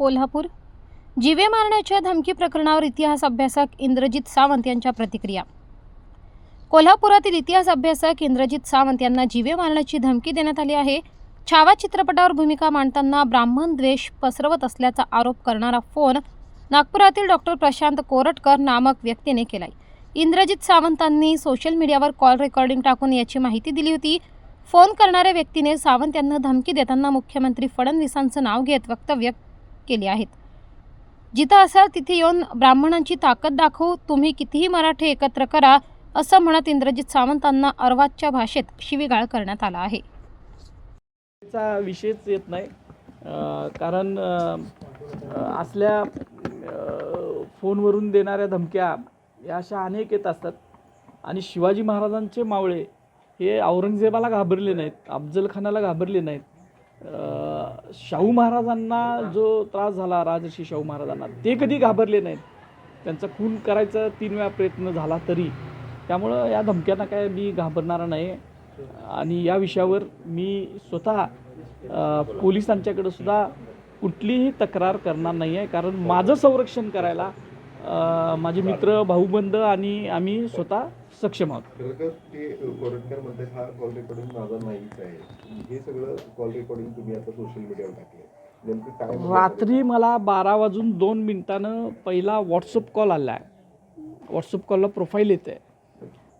कोल्हापूर. जीवे मारण्याच्या धमकी प्रकरणावर इतिहास अभ्यासक इंद्रजित सावंत यांच्या प्रतिक्रिया. कोल्हापुरातील इतिहास अभ्यासक इंद्रजित सावंत यांना जीवे मारण्याची धमकी देण्यात आली आहे. छावा चित्रपटावर भूमिका मांडताना ब्राह्मण द्वेष पसरवत असल्याचा आरोप करणारा फोन नागपुरातील डॉक्टर प्रशांत कोरटकर नामक व्यक्तीने केलाय. इंद्रजित सावंतांनी सोशल मीडियावर कॉल रेकॉर्डिंग टाकून याची माहिती दिली होती. फोन करणाऱ्या व्यक्तीने सावंत यांना धमकी देताना मुख्यमंत्री फडणवीसांचं नाव घेत वक्तव्य केले आहेत. जिथं असाल तिथे येऊन ब्राह्मणांची ताकद दाखवू तुम्ही कितीही मराठी एकत्र करा असं म्हणत इंद्रजित सावंतांना अर्वाच्या भाषेत शिवीगाळ करण्यात आला आहे. चा विषयच येत नाही. कारण असल्या फोनवरून देणाऱ्या धमक्या या अशा अनेक येत असतात. आणि शिवाजी महाराजांचे मावळे हे औरंगजेबाला घाबरले नाहीत अफजल खानाला घाबरले नाहीत. शाहू महाराजांना जो त्रास झाला राजर्षी शाहू महाराजांना ते कधी घाबरले नाहीत. त्यांचा खून करायचा तीन वेळा प्रयत्न झाला तरी. त्यामुळं या धमक्यांना काय मी घाबरणारा नाही. आणि या विषयावर मी स्वतः अ, पोलिसांच्याकडे सुद्धा कुठलीही तक्रार करणार नाही आहे कारण माझं संरक्षण करायला माझे मित्र भाऊबंद आणि आम्ही स्वतः सक्षम आहोत. रात्री मला बारा वाजून दोन मिनिटानं पहिला व्हॉट्सअप कॉल आला आहे. व्हॉट्सअप कॉलला प्रोफाईल येते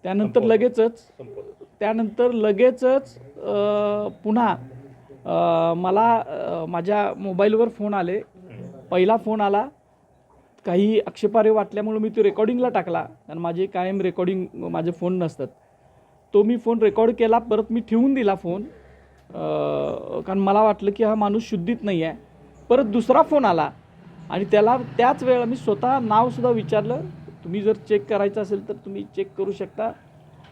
त्यानंतर लगेचच त्यानंतर लगेचच पुन्हा मला माझ्या मोबाईलवर फोन आले. पहिला फोन आला. काही आक्षेपार्ह वाटल्यामुळे मी तो रेकॉर्डिंगला टाकला. कारण माझे कायम रेकॉर्डिंग माझे फोन नसतात. तो मी फोन रेकॉर्ड केला परत मी ठेवून दिला फोन कारण मला वाटलं की हा माणूस शुद्धीत नाही आहे परत दुसरा फोन आला. आणि त्याला त्याच वेळेला मी स्वतः नावसुद्धा विचारलं. तुम्ही जर चेक करायचं असेल तर तुम्ही चेक करू शकता.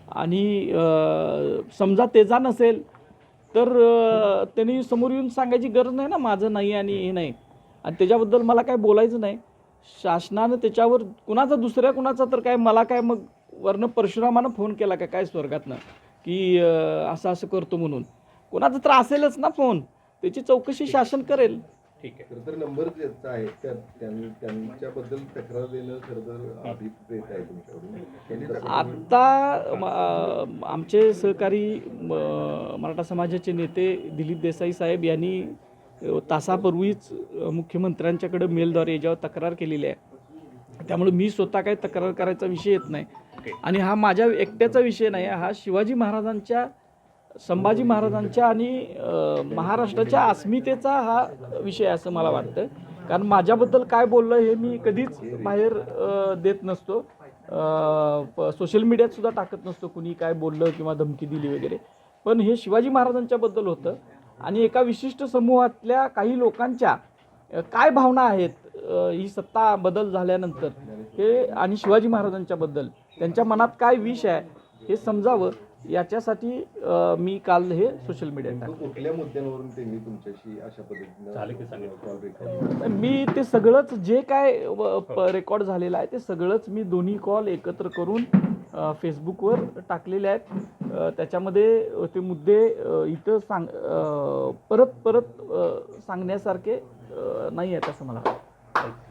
आणि समजा तेजा नसेल तर त्यांनी समोर येऊन सांगायची गरज नाही ना माझं नाही आणि हे नाही. आणि त्याच्याबद्दल मला काय बोलायचं नाही. शासनानं त्याच्यावर कुणाचा दुसऱ्या कुणाचा तर काय मला काय मग वर्ण परशुरामानं फोन केला का काय स्वर्गातनं? की असं असं करतो म्हणून. कुणाचा तर असेलच ना फोन. त्याची चौकशी शासन करेल. खरं तर नंबर ज्याचा आहे त्या त्यां- त्यांच्याबद्दल तक्रार देणं खरं तर आहे तुमच्याकडून. आता आमचे सहकारी मराठा समाजाचे नेते दिलीप देसाई साहेब यांनी तासापूर्वीच मुख्यमंत्र्यांच्याकडे मेलद्वारे याच्यावर तक्रार केलेली आहे. त्यामुळे मी स्वतः काही तक्रार करायचा विषय येत नाही. आणि हा माझ्या एकट्याचा विषय नाही हा शिवाजी महाराजांच्या संभाजी महाराजांच्या आणि महाराष्ट्राच्या अस्मितेचा हा विषय आहे असं मला वाटतं. कारण माझ्याबद्दल काय बोललं हे मी कधीच बाहेर देत नसतो. सोशल मीडियात सुद्धा टाकत नसतो कुणी काय बोललं किंवा धमकी दिली वगैरे. पण हे शिवाजी महाराजांच्याबद्दल होतं. आणि एका विशिष्ट समूहातल्या काही लोकांच्या काय भावना आहेत ही सत्ता बदल झाल्यानंतर? हे आणि शिवाजी महाराजांच्याबद्दल त्यांच्या मनात काय विष आहे हे समजावं याच्यासाठी मी काल हे सोशल मीडियात कुठल्या मुद्द्यांवरून त्यांनी तुमच्याशी अशा पद्धतीनं मी ते सगळंच जे काय रेकॉर्ड झालेलं आहे ते सगळंच मी दोन्ही कॉल एकत्र करून फेसबुकवर टाकलेले आहेत. त्याच्यामध्ये ते मुद्दे इथं सांग परत परत सांगण्यासारखे नाही आहेत असं मला वाटतं.